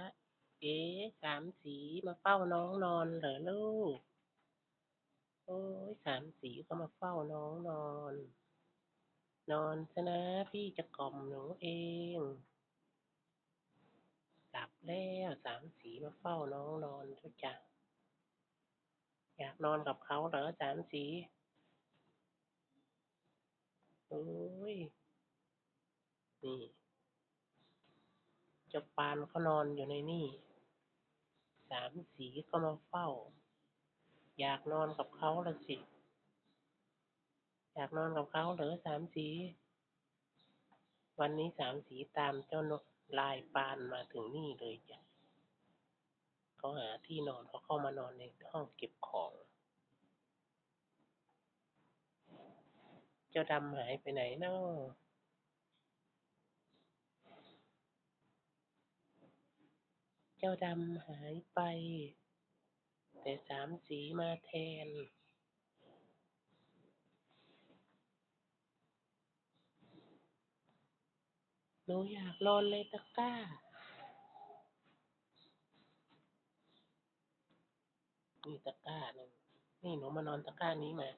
จ๊ะ เอ๋สามสีมาเฝ้าน้องนอนเหรอลูก โอ้ยสามสีก็มาเฝ้าน้องนอน นอนซะนะพี่จะกล่อมหนูเองหลับแล้วสามสีมาเฝ้าน้องนอนทุกจ้ะอยากนอนกับเขาเหรอสามสีโอ้ยนี่ เจ้าปานเขานอนอยู่ในนี่ สามสีก็มาเฝ้า อยากนอนกับเขาละสิ อยากนอนกับเขาเหรอสามสี วันนี้สามสีตามเจ้านกลายปานมาถึงนี่เลยจ้ะเขาหาที่นอนเขาเข้ามานอนในห้องเก็บของ เจ้าดำหายไปไหนเนาะ เจ้าดำหายไป แต่สามสีมาแทนหนูอยากนอนในตะกร้า นี่ตะกร้าหนึ่งนี่หนูมานอนตะกร้านี้มา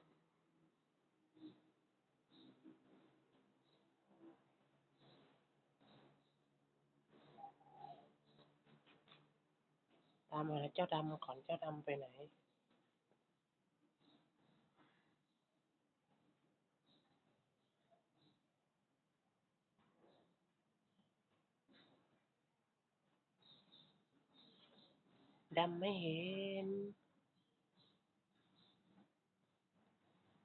ตามมาเจ้าดำก่อนเจ้าดำไปไหนดำไม่เห็น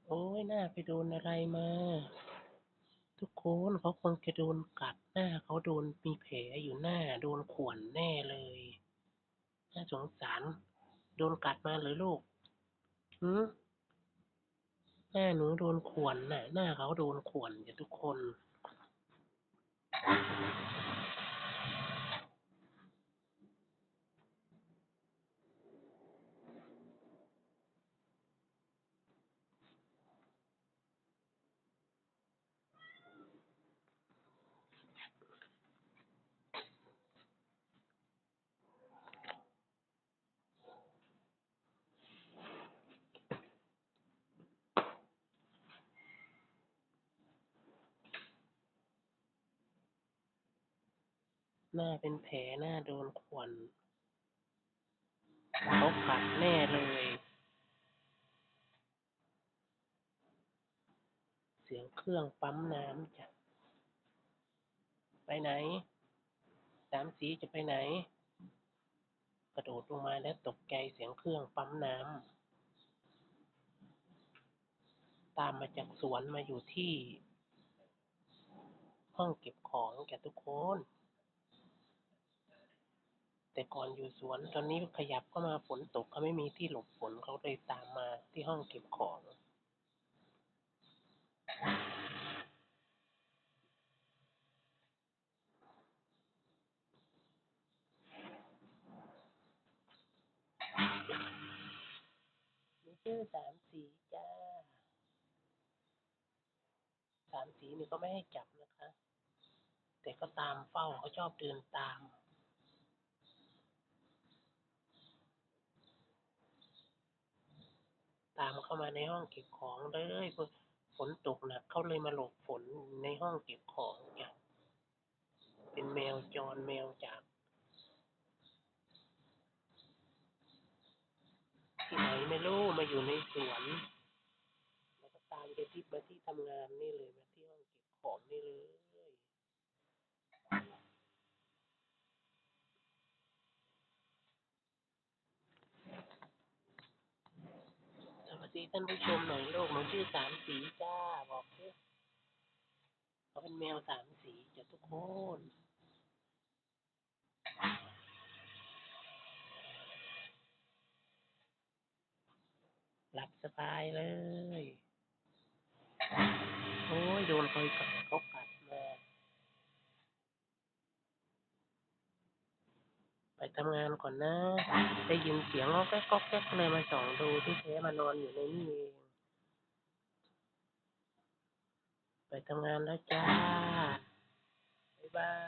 โอ้ยหน้าไปโดนอะไรมา ทุกคนเขาคงจะโดนกัดหน้าเขาโดนมีแผลอยู่หน้าโดนข่วนแน่เลย น่าสงสาร โดนกัดมาเลยลูกหืมหน้าหนูโดนข่วนน่ะ หน้าเขาโดนข่วนอย่าทุกคน หน้าเป็นแผลหน้าโดนข่วน เขากัดแน่เลย เสียงเครื่องปั๊มน้ำจ้ะ ไปไหน สามสีจะไปไหน กระโดดลงมาแล้วตกใจเสียงเครื่องปั๊มน้ำ ตามมาจากสวนมาอยู่ที่ ห้องเก็บของแกทุกคน แต่ก่อนอยู่สวน ตอนนี้ขยับเข้ามาฝนตกเขาไม่มีที่หลบฝนเขาเลยตามมาที่ห้องเก็บของมีชื่อสามสีจ้า สามสีนี่ก็ไม่ให้จับนะคะ แต่ก็ตามเฝ้าเขาชอบเดินตาม ตามเข้ามาในห้องเก็บของเลยฝนตกหนักเขาเลยมาหลบฝนในห้องเก็บของจ้ะเป็นแมวจรแมวจากที่ไหนไม่รู้มาอยู่ในสวนแล้วก็ตามไปที่มาที่ทำงานนี่เลยมาที่ห้องเก็บของนี่เลย สวัสดี ท่านผู้ชมหน่อยลูกหนูชื่อสามสีจ้าบอกสิเขาเป็นแมวสามสีจ้ะทุกคนหลับสบายเลย โอ้ยโดนไฟกัดเขากัดมา ไป ทำงานก่อนนะ ได้ยินเสียงก็แก๊กก๊อกแก๊กเลยมาส่องดูที่แท้มานอนอยู่ในนี่เองไปทำงานแล้วจ้า บ๊ายบายสวัสดี